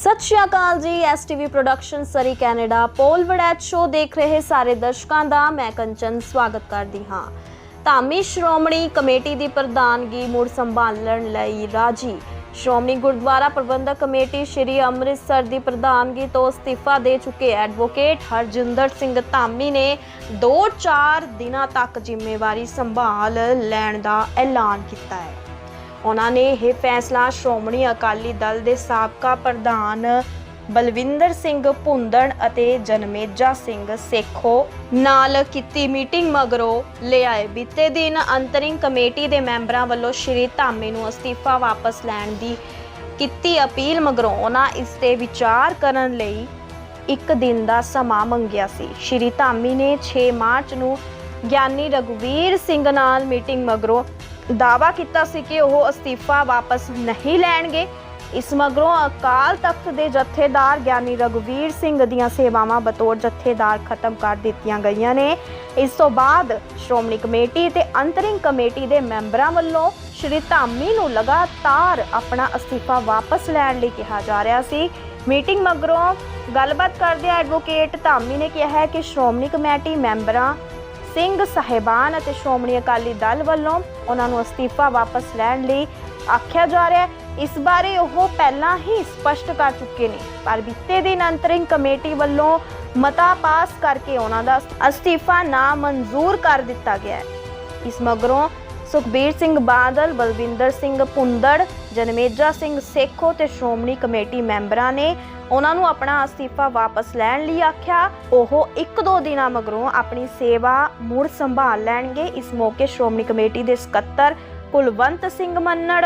ਸਤਿ ਸ਼੍ਰੀ ਅਕਾਲ ਜੀ ਐਸਟੀਵੀ ਪ੍ਰੋਡਕਸ਼ਨ ਸਰੀ ਕੈਨੇਡਾ। ਪੋਲ ਐਟ ਸ਼ੋ ਦੇਖ ਰਹੇ ਸਾਰੇ ਦਰਸ਼ਕਾਂ ਦਾ ਮੈਂ ਕੰਚਨ, ਸਵਾਗਤ ਕਰਦੀ ਹਾਂ। ਧਾਮੀ ਸ਼੍ਰੋਮਣੀ ਕਮੇਟੀ ਦੀ ਪ੍ਰਧਾਨਗੀ ਮੁੜ ਸੰਭਾਲਣ ਲਈ ਰਾਜੀ। ਸ਼੍ਰੋਮਣੀ ਗੁਰਦੁਆਰਾ ਪ੍ਰਬੰਧਕ ਕਮੇਟੀ ਸ਼੍ਰੀ ਅੰਮ੍ਰਿਤਸਰ ਦੀ ਪ੍ਰਧਾਨਗੀ ਤੋਂ ਅਸਤੀਫਾ ਦੇ ਚੁੱਕੇ ਐਡਵੋਕੇਟ ਹਰਜਿੰਦਰ ਸਿੰਘ ਧਾਮੀ ਨੇ 2-4 ਦਿਨਾਂ ਤੱਕ ਜ਼ਿੰਮੇਵਾਰੀ ਸੰਭਾਲ ਲੈਣ ਦਾ ਐਲਾਨ ਕੀਤਾ ਹੈ। ਉਹਨਾਂ ਨੇ ਇਹ ਫੈਸਲਾ ਸ਼੍ਰੋਮਣੀ ਅਕਾਲੀ ਦਲ ਦੇ ਸਾਬਕਾ ਪ੍ਰਧਾਨ ਬਲਵਿੰਦਰ ਸਿੰਘ ਭੁੰਦੜ ਅਤੇ ਜਨਮੇਜਾ ਸਿੰਘ ਸੇਖੋ ਨਾਲ ਕੀਤੀ ਮੀਟਿੰਗ, ਮਗਰੋਂ ਲਿਆਏ ਬੀਤੇ ਦਿਨ ਅੰਤਰਿੰਗ ਕਮੇਟੀ ਦੇ ਮੈਂਬਰਾਂ ਵੱਲੋਂ ਸ਼੍ਰੀ ਧਾਮੀ ਨੂੰ ਅਸਤੀਫਾ ਵਾਪਸ ਲੈਣ ਦੀ ਕੀਤੀ ਅਪੀਲ, ਮਗਰੋਂ ਉਹਨਾਂ ਇਸ ਤੇ ਵਿਚਾਰ ਕਰਨ ਲਈ ਇੱਕ ਦਿਨ ਦਾ ਸਮਾਂ ਮੰਗਿਆ ਸੀ। ਸ਼੍ਰੀ ਧਾਮੀ ਨੇ 6 ਮਾਰਚ ਨੂੰ ਗਿਆਨੀ ਰਘੁਵੀਰ ਸਿੰਘ ਨਾਲ ਮੀਟਿੰਗ, ਮਗਰੋਂ ਦਾਅਵਾ ਕੀਤਾ ਸੀ ਕਿ ਉਹ ਅਸਤੀਫਾ ਵਾਪਸ ਨਹੀਂ ਲੈਣਗੇ। ਇਸ ਮਗਰੋਂ ਅਕਾਲ ਤਖਤ ਦੇ ਜਥੇਦਾਰ ਗਿਆਨੀ ਰਘੁਵੀਰ ਸਿੰਘ ਦੀਆਂ ਸੇਵਾਵਾਂ ਬਤੌਰ ਜਥੇਦਾਰ ਖਤਮ ਕਰ ਦਿੱਤੀਆਂ ਗਈਆਂ ਨੇ। ਇਸ ਤੋਂ ਬਾਅਦ ਸ਼੍ਰੋਮਣੀ ਕਮੇਟੀ ਤੇ ਅੰਤਰਿੰਗ ਕਮੇਟੀ ਦੇ ਮੈਂਬਰਾਂ ਵੱਲੋਂ ਸ਼੍ਰੀ ਧਾਮੀ ਨੂੰ ਲਗਾਤਾਰ ਆਪਣਾ ਅਸਤੀਫਾ ਵਾਪਸ ਲੈਣ ਲਈ ਕਿਹਾ ਜਾ ਰਿਹਾ ਸੀ। ਮੀਟਿੰਗ ਮਗਰੋਂ ਗੱਲਬਾਤ ਕਰਦਿਆਂ ਐਡਵੋਕੇਟ ਧਾਮੀ ਨੇ ਕਿਹਾ ਹੈ ਕਿ ਸ਼੍ਰੋਮਣੀ ਕਮੇਟੀ ਮੈਂਬਰਾਂ ਸਿੰਘ ਸਾਹਿਬਾਨ ਅਤੇ ਸ਼੍ਰੋਮਣੀ ਅਕਾਲੀ ਦਲ ਵੱਲੋਂ ਉਹਨਾਂ ਨੂੰ ਅਸਤੀਫਾ ਵਾਪਸ ਲੈਣ ਲਈ ਆਖਿਆ ਜਾ ਰਿਹਾ ਹੈ। ਇਸ ਬਾਰੇ ਉਹ ਪਹਿਲਾਂ ਹੀ ਸਪਸ਼ਟ ਕਰ ਚੁੱਕੇ ਨੇ। ਪਰ ਬੀਤੇ ਦਿਨ ਅੰਤਰਿੰਗ ਕਮੇਟੀ ਵੱਲੋਂ ਮਤਾ ਪਾਸ ਕਰਕੇ ਉਹਨਾਂ ਦਾ ਅਸਤੀਫਾ ਨਾ ਮਨਜ਼ੂਰ ਕਰ ਦਿੱਤਾ ਗਿਆ ਹੈ। ਇਸ ਮਗਰੋਂ ਸੁਖਬੀਰ ਸਿੰਘ ਬਾਦਲ, ਬਲਵਿੰਦਰ ਸਿੰਘ ਪੁੰਦੜ ਜਨਮੇਜਾ ਸਿੰਘ ਸੇਖੋ ਤੇ ਸ਼੍ਰੋਮਣੀ ਕਮੇਟੀ ਮੈਂਬਰਾਂ ਨੇ ਉਹਨਾਂ ਨੂੰ ਆਪਣਾ ਅਸਤੀਫਾ ਵਾਪਸ ਲੈਣ ਲਈ ਆਖਿਆ। ਉਹ ਇੱਕ ਦੋ ਦਿਨਾਂ ਮਗਰੋਂ ਆਪਣੀ ਸੇਵਾ ਮੁੜ ਸੰਭਾਲ ਲੈਣਗੇ। ਇਸ ਮੌਕੇ ਸ਼੍ਰੋਮਣੀ ਕਮੇਟੀ ਦੇ ਸਕੱਤਰ ਕੁਲਵੰਤ ਸਿੰਘ ਮੰਨੜ,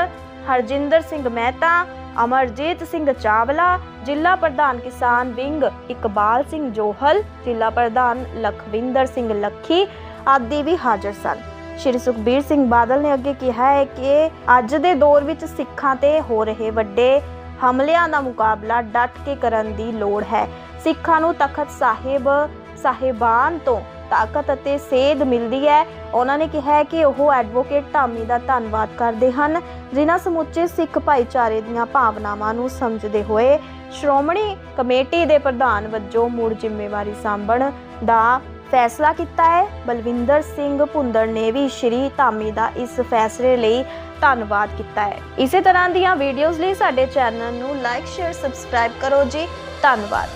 ਹਰਜਿੰਦਰ ਸਿੰਘ ਮਹਿਤਾ, ਅਮਰਜੀਤ ਸਿੰਘ ਚਾਵਲਾ, ਜ਼ਿਲ੍ਹਾ ਪ੍ਰਧਾਨ ਕਿਸਾਨ ਵਿੰਗ ਇਕਬਾਲ ਸਿੰਘ ਜੋਹਲ, ਜ਼ਿਲ੍ਹਾ ਪ੍ਰਧਾਨ ਲਖਵਿੰਦਰ ਸਿੰਘ ਲੱਖੀ ਆਦਿ ਵੀ ਹਾਜ਼ਰ ਸਨ। ਸ਼੍ਰੀ ਸੁਖਬੀਰ ਸਿੰਘ ਬਾਦਲ ਨੇ ਅੱਗੇ ਕਿਹਾ ਹੈ ਕਿ ਅੱਜ ਦੇ ਦੌਰ ਵਿੱਚ ਸਿੱਖਾਂ ਤੇ ਹੋ ਰਹੇ ਵੱਡੇ ਹਮਲਿਆਂ ਦਾ ਮੁਕਾਬਲਾ ਡਟ ਕੇ ਕਰਨ ਦੀ ਲੋੜ ਹੈ। ਸਿੱਖਾਂ ਨੂੰ ਤਖਤ ਸਾਹਿਬ, ਸਾਹਿਬਾਨ ਤੋਂ ਤਾਕਤ ਅਤੇ ਸੇਧ ਮਿਲਦੀ ਹੈ। ਉਹਨਾਂ ਨੇ ਕਿਹਾ ਕਿ ਉਹ ਐਡਵੋਕੇਟ ਧਾਮੀ ਦਾ ਧੰਨਵਾਦ ਕਰਦੇ ਹਨ, ਜਿਨ੍ਹਾਂ ਸਮੁੱਚੇ ਸਿੱਖ ਭਾਈਚਾਰੇ ਦੀਆਂ ਭਾਵਨਾਵਾਂ ਨੂੰ ਸਮਝਦੇ ਹੋਏ ਸ਼੍ਰੋਮਣੀ ਕਮੇਟੀ ਦੇ ਪ੍ਰਧਾਨ ਵਜੋਂ ਮੁੜ ਜ਼ਿੰਮੇਵਾਰੀ ਸਾਂਭਣ ਦਾ ਫੈਸਲਾ ਕੀਤਾ ਹੈ। ਬਲਵਿੰਦਰ ਸਿੰਘ ਭੁੰਦਰ ਨੇ ਵੀ ਸ਼੍ਰੀ ਧਾਮੀ ਦਾ ਇਸ ਫੈਸਲੇ ਲਈ ਧੰਨਵਾਦ ਕੀਤਾ ਹੈ। ਇਸੇ ਤਰ੍ਹਾਂ ਦੀਆਂ ਵੀਡੀਓਜ਼ ਲਈ ਸਾਡੇ ਚੈਨਲ ਨੂੰ ਲਾਈਕ ਸ਼ੇਅਰ ਸਬਸਕ੍ਰਾਈਬ ਕਰੋ ਜੀ। ਧੰਨਵਾਦ।